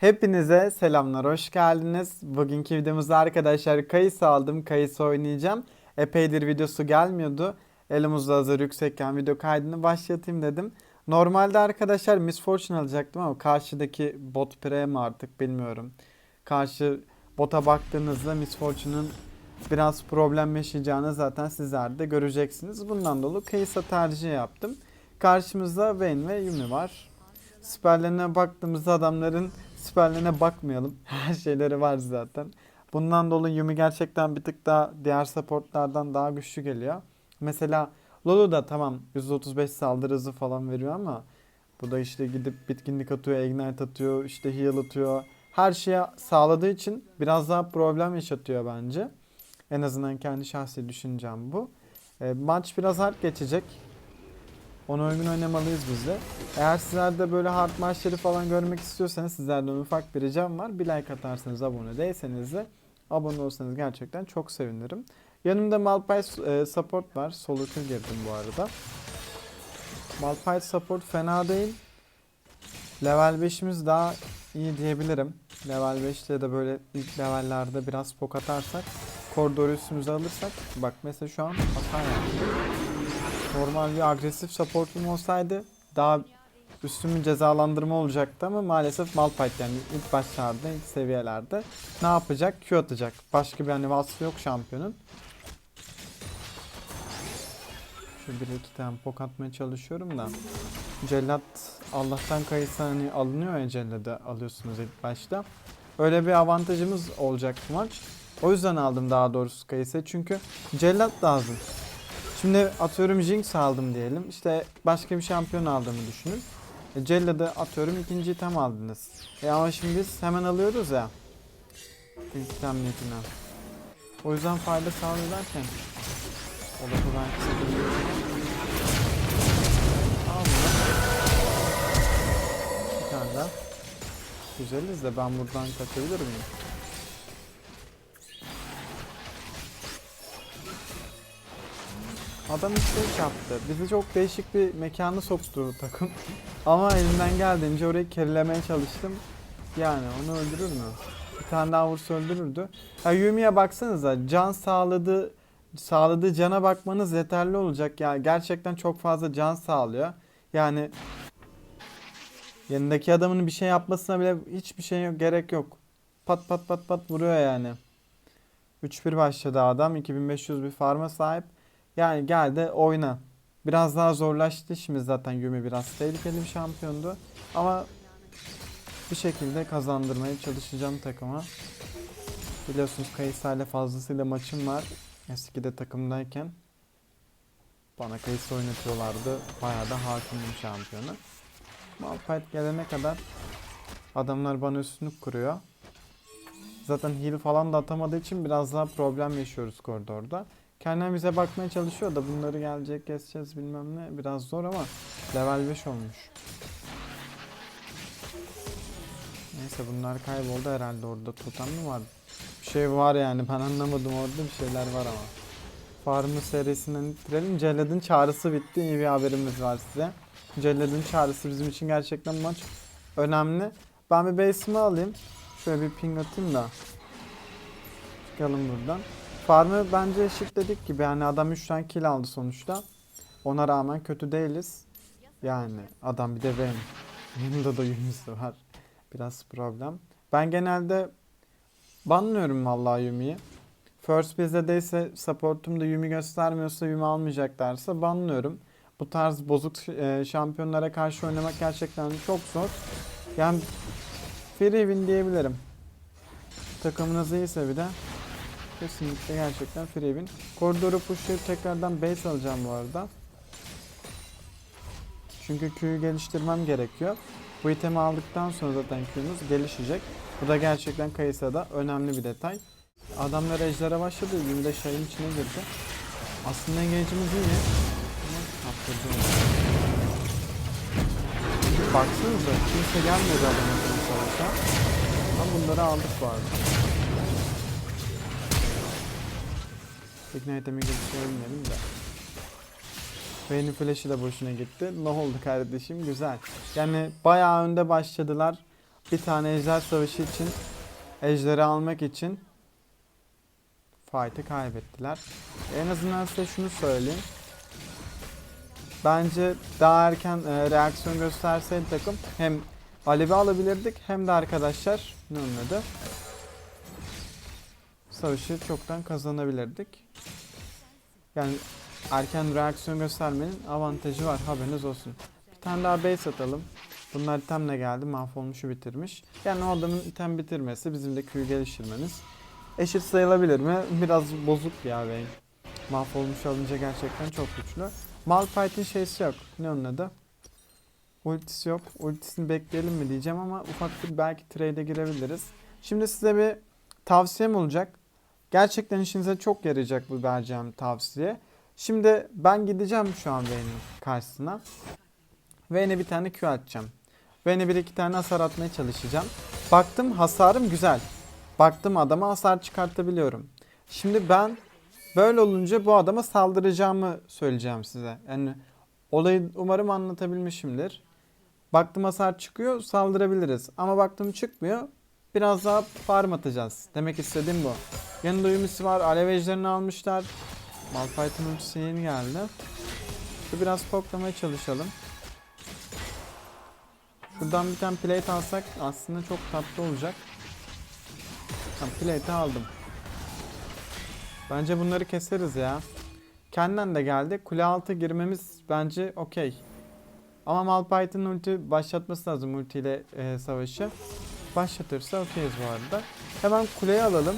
Hepinize selamlar, hoş geldiniz. Bugünkü videomuzda arkadaşlar kayısı aldım, kayısı oynayacağım. Epeydir videosu gelmiyordu. Elimizde hazır yüksekken video kaydını başlatayım dedim. Normalde arkadaşlar Miss Fortune alacaktım ama karşıdaki bot pre mi artık bilmiyorum. Karşı bota baktığınızda Miss Fortune'un biraz problem yaşayacağını zaten sizler de göreceksiniz. Bundan dolayı kayısa tercih yaptım. Karşımızda Vayne ve Yumi var. Siperlerine baktığımızda adamların siperlerine bakmayalım. Her şeyleri var zaten. Bundan dolayı Yumi gerçekten bir tık daha diğer supportlardan daha güçlü geliyor. Mesela Lolo da tamam 135 saldırı hızı falan veriyor ama bu da işte gidip bitkinlik atıyor, ignite atıyor, işte heal atıyor. Her şeye sağladığı için biraz daha problem yaşatıyor bence. En azından kendi şahsi düşüncem bu. E, maç biraz hard geçecek. Onu uygun oynamalıyız biz de. Eğer sizler de böyle hard maçları falan görmek istiyorsanız sizlerden ufak bir ricam var. Bir like atarsanız abone değilseniz de abone olsanız gerçekten çok sevinirim. Yanımda Malphite e, support var. Solo kill girdim bu arada. Malphite support fena değil. Level 5'imiz daha iyi diyebilirim. Level 5'te de böyle ilk levellerde biraz pok atarsak koridoru üstümüze alırsak bak mesela şu an hata yaptı. Normal bir agresif supportum olsaydı daha üstün bir cezalandırma olacaktı ama maalesef Malphite yani ilk başlarda, ilk seviyelerde ne yapacak? Q atacak. Başka bir hani vasfı yok şampiyonun. Şu bir iki tane pok atmaya çalışıyorum da. Cellat Allah'tan kayısı hani alınıyor ya Cellat'ı alıyorsunuz ilk başta. Öyle bir avantajımız olacak bu maç. O yüzden aldım daha doğrusu kayısı. Çünkü Cellat lazım. Şimdi atıyorum Jinx aldım diyelim. İşte başka bir şampiyon aldığımı düşünün. E, Cellad'ı atıyorum ikinci item aldınız. E ama şimdi biz hemen alıyoruz ya. İlk item niyetine. O yüzden fayda sağlıyor derken. O da ben kısa. Güzeliz de ben buradan kaçabilir miyim? Adam işte yaptı. Bizi çok değişik bir mekana soktu takım. Ama elimden geldiğince orayı kerilemeye çalıştım. Yani onu öldürür mü? Bir tane daha vursa öldürürdü. Ya Yumi'ye baksanıza can sağladığı sağladığı cana bakmanız yeterli olacak. Yani gerçekten çok fazla can sağlıyor. Yani yanındaki adamın bir şey yapmasına bile hiçbir şey yok, gerek yok. Pat pat pat pat vuruyor yani. 3-1 başladı adam. 2500 bir farma sahip. Yani gel de oyna. Biraz daha zorlaştı şimdi zaten Yumi biraz tehlikeli bir şampiyondu. Ama bir şekilde kazandırmaya çalışacağım takıma. Biliyorsunuz Kayısı ile fazlasıyla maçım var. Eskide takımdayken. Bana Kayısı oynatıyorlardı. Bayağı da hakimim şampiyonu. Malphite gelene kadar adamlar bana üstünlük kuruyor. Zaten heal falan da atamadığı için biraz daha problem yaşıyoruz koridorda. Kendine bize bakmaya çalışıyor da bunları gelecek keseceğiz bilmem ne biraz zor ama level 5 olmuş. Neyse bunlar kayboldu herhalde orada totem mi var? Bir şey var yani ben anlamadım orada bir şeyler var ama. Farmı serisinden bitirelim. Cellad'ın çağrısı bitti. İyi bir haberimiz var size. Cellad'ın çağrısı bizim için gerçekten maç önemli. Ben bir base'imi alayım. Şöyle bir ping atayım da. Çıkalım buradan. Farmı bence eşitledik gibi. Yani adam 3 tane kill aldı sonuçta. Ona rağmen kötü değiliz. Yani adam bir de Vayne. Yanında da Yumi'si var. Biraz problem. Ben genelde banlıyorum vallahi Yumi'yi. First bizde'deyse supportum da Yumi göstermiyorsa Yumi almayacaklarsa banlıyorum. Bu tarz bozuk e, şampiyonlara karşı oynamak gerçekten çok zor. Yani free win diyebilirim. Takımınız iyiyse bir de Kesinlikle gerçekten free win. Koridoru pushlayıp tekrardan base alacağım bu arada. Çünkü Q'yu geliştirmem gerekiyor. Bu itemi aldıktan sonra zaten Q'muz gelişecek. Bu da gerçekten Kayısa'da önemli bir detay. Adamlar ejderha başladı. Yumi de şeyin içine girdi. Aslında engage'imiz iyi. Ama kaptırdı onu. Baksanıza kimse gelmedi adamın savaşa. Ama bunları aldık bu arada. Ignite'e mi geçti bilmiyorum da. Vayne'in flash'ı da boşuna gitti. Ne oldu kardeşim? Güzel. Yani bayağı önde başladılar. bir tane ejder savaşı için ejderi almak için fight'ı kaybettiler. En azından size şunu söyleyeyim. Bence daha erken e, reaksiyon gösterseydi takım hem Alevi alabilirdik hem de arkadaşlar ne onun adı? Savaşı çoktan kazanabilirdik. Yani erken reaksiyon göstermenin avantajı var haberiniz olsun. Bir tane daha base atalım. Bunlar itemle geldi mahvolmuşu bitirmiş. Yani o adamın item bitirmesi bizim de Q'yu geliştirmemiz. Eşit sayılabilir mi? Biraz bozuk ya beyin. Mahvolmuş alınca gerçekten çok güçlü. Malphite'in şeysi yok. Ne onun adı? Ultisi yok. Ultisini bekleyelim mi diyeceğim ama ufak bir belki trade'e girebiliriz. Şimdi size bir tavsiyem olacak. Gerçekten işinize çok yarayacak bu vereceğim tavsiye. Şimdi ben gideceğim şu an Vayne'in karşısına. Vayne'e bir tane Q atacağım. Vayne'e bir iki tane hasar atmaya çalışacağım. Baktım hasarım güzel. Baktım adama hasar çıkartabiliyorum. Şimdi ben böyle olunca bu adama saldıracağımı söyleyeceğim size. Yani olayı umarım anlatabilmişimdir. Baktım hasar çıkıyor saldırabiliriz. Ama baktım çıkmıyor. Biraz daha farm atacağız. Demek istediğim bu. Yanında Yumi'si var. Alev ejderini almışlar. Malphite'ın ultisi yeni geldi. Şu biraz poklamaya çalışalım. Şuradan bir tane plate alsak aslında çok tatlı olacak. Tamam plate'i aldım. Bence bunları keseriz ya. Kendinden de geldi. Kule altı girmemiz bence okey. Ama Malphite'ın ulti başlatması lazım ultiyle e, savaşı. Başlatırsa okeyiz bu arada. Hemen kuleyi alalım.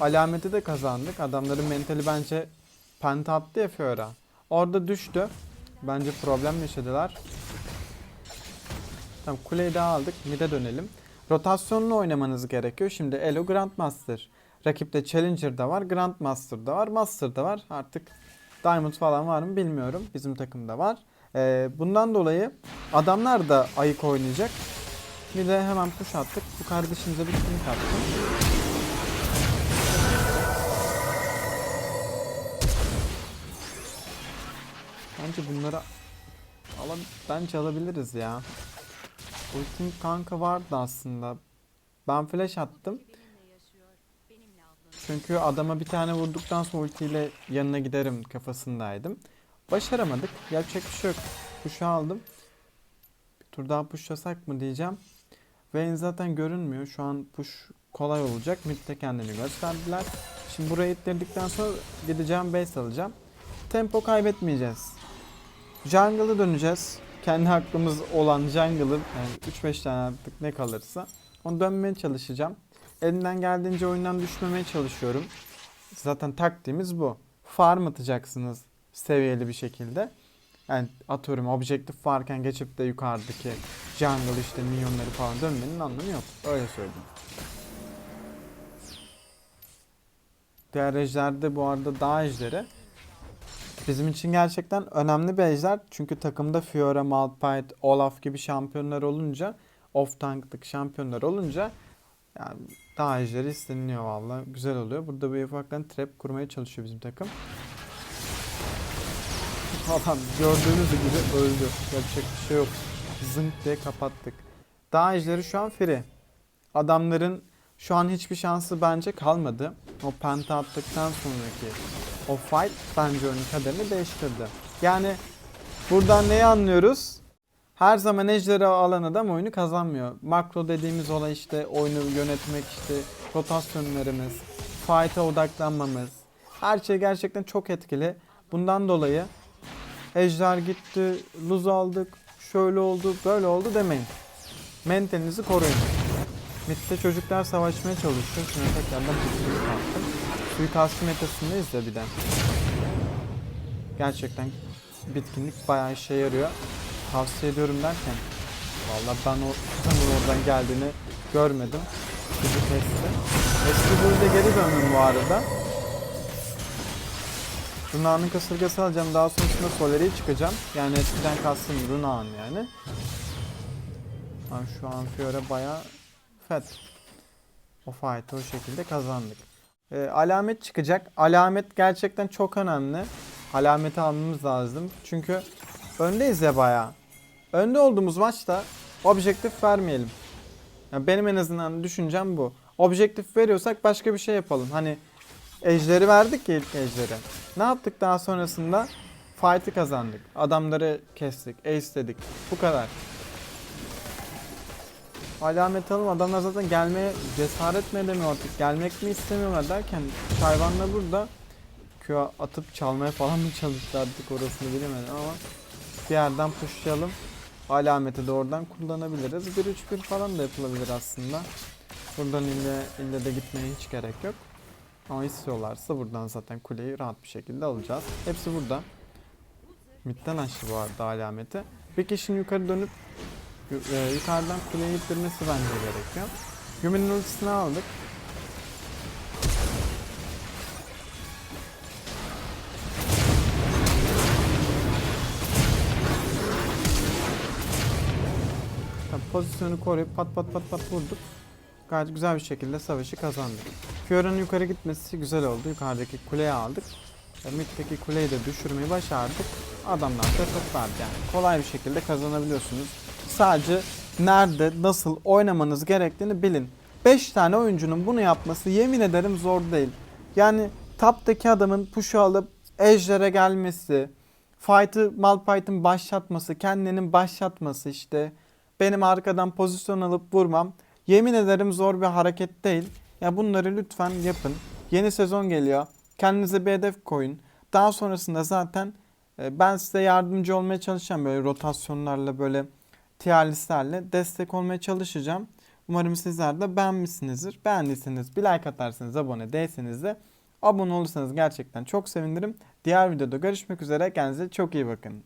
Alameti de kazandık. Adamların mentali bence penta attı ya Fiora. Orada düştü. Bence problem yaşadılar. Tamam kuleyi daha aldık. Mid'e dönelim. Rotasyonlu oynamanız gerekiyor. Şimdi Elo Grandmaster. Rakipte Challenger da var, Grandmaster da var, Master da var. Artık Diamond falan var mı bilmiyorum. Bizim takımda var. Ee, bundan dolayı adamlar da ayık oynayacak. Bir de hemen push attık. Bu kardeşimize bir link attım. Bence bunları alam bence alabiliriz ya. Ultim kanka vardı aslında. Ben flash attım. Çünkü adama bir tane vurduktan sonra ultiyle yanına giderim kafasındaydım. Başaramadık. Yapacak bir şey yok. Push'u aldım. Bir tur daha pushlasak mı diyeceğim. Vayne zaten görünmüyor. Şu an push kolay olacak. Mid'de kendini gösterdiler. Şimdi burayı ittirdikten sonra gideceğim base alacağım. Tempo kaybetmeyeceğiz. Jungle'a döneceğiz. Kendi hakkımız olan jungle'ı yani 3-5 tane artık ne kalırsa onu dönmeye çalışacağım. Elimden geldiğince oyundan düşmemeye çalışıyorum. Zaten taktiğimiz bu. Farm atacaksınız seviyeli bir şekilde. Yani atıyorum objektif varken geçip de yukarıdaki jungle işte minyonları falan dönmenin anlamı yok. Öyle söyleyeyim. Diğer ejderde bu arada dağ ejderi. Bizim için gerçekten önemli bir ejder. Çünkü takımda Fiora, Malphite, Olaf gibi şampiyonlar olunca, off tanklık şampiyonlar olunca yani dağ ejderi isteniliyor valla. Güzel oluyor. Burada bir ufaktan trap kurmaya çalışıyor bizim takım. Adam gördüğünüz gibi öldü. Yapacak bir şey yok. Zınk diye kapattık. Dağ ejderi şu an free. Adamların şu an hiçbir şansı bence kalmadı. O penta attıktan sonraki o fight bence oyunun kaderini değiştirdi. Yani buradan neyi anlıyoruz? Her zaman ejderi alan adam oyunu kazanmıyor. Makro dediğimiz olay işte oyunu yönetmek işte rotasyonlarımız, fight'a odaklanmamız. Her şey gerçekten çok etkili. Bundan dolayı ejder gitti, luz aldık, şöyle oldu, böyle oldu demeyin. Mentalinizi koruyun. Mid'de çocuklar savaşmaya çalışıyor. Şimdi tekrardan bitkinlik attım. Suikastçı metasındayız da bir de. Gerçekten bitkinlik bayağı işe yarıyor. Tavsiye ediyorum derken. Vallahi ben o onun oradan geldiğini görmedim. Bizi kesti. Eski burada geri döndüm bu arada. Runa'nın kasırgası alacağım. Daha sonrasında Solari'ye çıkacağım. Yani eskiden kastım Runa'nın yani. Ben şu an Fiora bayağı fet. O fight'ı o şekilde kazandık. Ee, alamet çıkacak. Alamet gerçekten çok önemli. Alameti almamız lazım. Çünkü öndeyiz ya bayağı. Önde olduğumuz maçta objektif vermeyelim. Ya benim en azından düşüncem bu. Objektif veriyorsak başka bir şey yapalım. Hani ejderi verdik ya ilk ejderi. Ne yaptık daha sonrasında? Fight'ı kazandık. Adamları kestik, ace'ledik. Bu kadar. Alamet alalım. Adamlar zaten gelmeye cesaret mi edemiyor artık. Gelmek mi istemiyorlar derken hayvanla burada Q atıp çalmaya falan mı çalıştı artık orasını bilemedim ama bir yerden pushlayalım. Alameti de oradan kullanabiliriz. 1-3-1 falan da yapılabilir aslında. Buradan ille, ille de gitmeye hiç gerek yok. Ama istiyorlarsa buradan zaten kuleyi rahat bir şekilde alacağız. Hepsi burada. Midden açtı bu arada alameti. Bir kişinin yukarı dönüp e, yukarıdan kuleyi ittirmesi bence gerekiyor. Yumi'nin ultisini aldık. Tabii pozisyonu koruyup pat pat pat pat vurduk. Gayet güzel bir şekilde savaşı kazandık. Fiora'nın yukarı gitmesi güzel oldu. Yukarıdaki kuleyi aldık. E, Mid'deki kuleyi de düşürmeyi başardık. Adamlar da çok yani. Kolay bir şekilde kazanabiliyorsunuz. Sadece nerede, nasıl oynamanız gerektiğini bilin. 5 tane oyuncunun bunu yapması yemin ederim zor değil. Yani taptaki adamın push'u alıp ejder'e gelmesi, fight'ı Malphite'ın başlatması, kendinin başlatması işte. Benim arkadan pozisyon alıp vurmam. Yemin ederim zor bir hareket değil. Ya bunları lütfen yapın. Yeni sezon geliyor. Kendinize bir hedef koyun. Daha sonrasında zaten e, ben size yardımcı olmaya çalışacağım. Böyle rotasyonlarla böyle tier destek olmaya çalışacağım. Umarım sizler de beğenmişsinizdir. Beğendiyseniz bir like atarsanız abone değilseniz de abone olursanız gerçekten çok sevinirim. Diğer videoda görüşmek üzere. Kendinize çok iyi bakın.